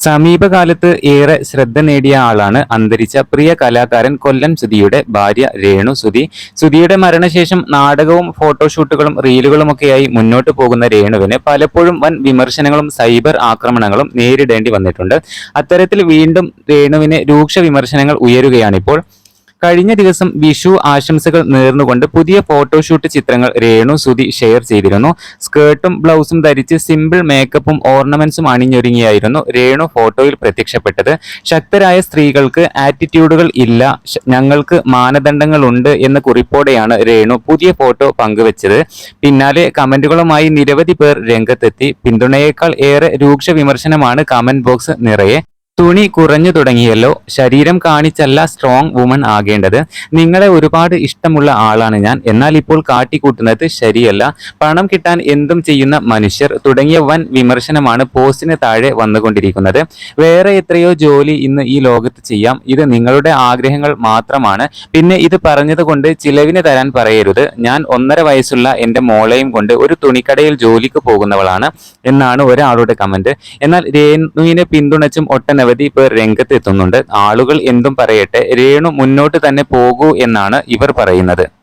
സമീപകാലത്ത് ഏറെ ശ്രദ്ധ നേടിയ ആളാണ് അന്തരിച്ച പ്രിയ കലാകാരൻ കൊല്ലം സുധിയുടെ ഭാര്യ രേണു സുധി. സുധിയുടെ മരണശേഷം നാടകവും ഫോട്ടോഷൂട്ടുകളും റീലുകളുമൊക്കെയായി മുന്നോട്ട് പോകുന്ന രേണുവിന് പലപ്പോഴും വൻ വിമർശനങ്ങളും സൈബർ ആക്രമണങ്ങളും നേരിടേണ്ടി വന്നിട്ടുണ്ട്. അത്തരത്തിൽ വീണ്ടും രേണുവിന് രൂക്ഷ വിമർശനങ്ങൾ ഉയരുകയാണിപ്പോൾ. കഴിഞ്ഞ ദിവസം വിഷു ആശംസകൾ നേർന്നുകൊണ്ട് പുതിയ ഫോട്ടോഷൂട്ട് ചിത്രങ്ങൾ രേണു സുധി ഷെയർ ചെയ്തിരുന്നു. സ്കേർട്ടും ബ്ലൗസും ധരിച്ച് സിമ്പിൾ മേക്കപ്പും ഓർണമെന്റ്സും അണിഞ്ഞൊരുങ്ങിയായിരുന്നു രേണു ഫോട്ടോയിൽ പ്രത്യക്ഷപ്പെട്ടത്. ശക്തരായ സ്ത്രീകൾക്ക് ആറ്റിറ്റ്യൂഡുകൾ ഇല്ല ഞങ്ങൾക്ക് മാനദണ്ഡങ്ങളുണ്ട് എന്ന കുറിപ്പോടെയാണ് രേണു പുതിയ ഫോട്ടോ പങ്കുവച്ചത്. പിന്നാലെ കമന്റുകളുമായി നിരവധി പേർ രംഗത്തെത്തി. പിന്തുണയേക്കാൾ ഏറെ രൂക്ഷ വിമർശനമാണ് കമന്റ് ബോക്സ് നിറയെ. തുണി കുറഞ്ഞു തുടങ്ങിയല്ലോ. ശരീരം കാണിച്ചല്ല സ്ട്രോങ് വുമൺ ആകേണ്ടത്. നിങ്ങളെ ഒരുപാട് ഇഷ്ടമുള്ള ആളാണ് ഞാൻ. എന്നാൽ ഇപ്പോൾ കാട്ടിക്കൂട്ടുന്നത് ശരിയല്ല. പണം കിട്ടാൻ എന്തും ചെയ്യുന്ന മനുഷ്യർ തുടങ്ങിയ വൻ വിമർശനമാണ് പോസ്റ്റിന് താഴെ വന്നുകൊണ്ടിരിക്കുന്നത്. വേറെ എത്രയോ ജോലി ഇന്ന് ഈ ലോകത്ത് ചെയ്യാം. ഇത് നിങ്ങളുടെ ആഗ്രഹങ്ങൾ മാത്രമാണ്. പിന്നെ ഇത് പറഞ്ഞത് കൊണ്ട് ചിലവിന് തരാൻ പറയരുത്. ഞാൻ ഒന്നര വയസ്സുള്ള എന്റെ മോളെയും കൊണ്ട് ഒരു തുണിക്കടയിൽ ജോലിക്ക് പോകുന്നവളാണ് എന്നാണ് ഒരാളുടെ കമന്റ് എന്നാൽ രേണുവിനെ പിന്തുണച്ചും ഒട്ടനവധി പേർ രംഗത്തെത്തുന്നുണ്ട്. ആളുകൾ എന്തും പറയട്ടെ രേണു മുന്നോട്ട് തന്നെ പോകൂ എന്നാണ് ഇവർ പറയുന്നത്.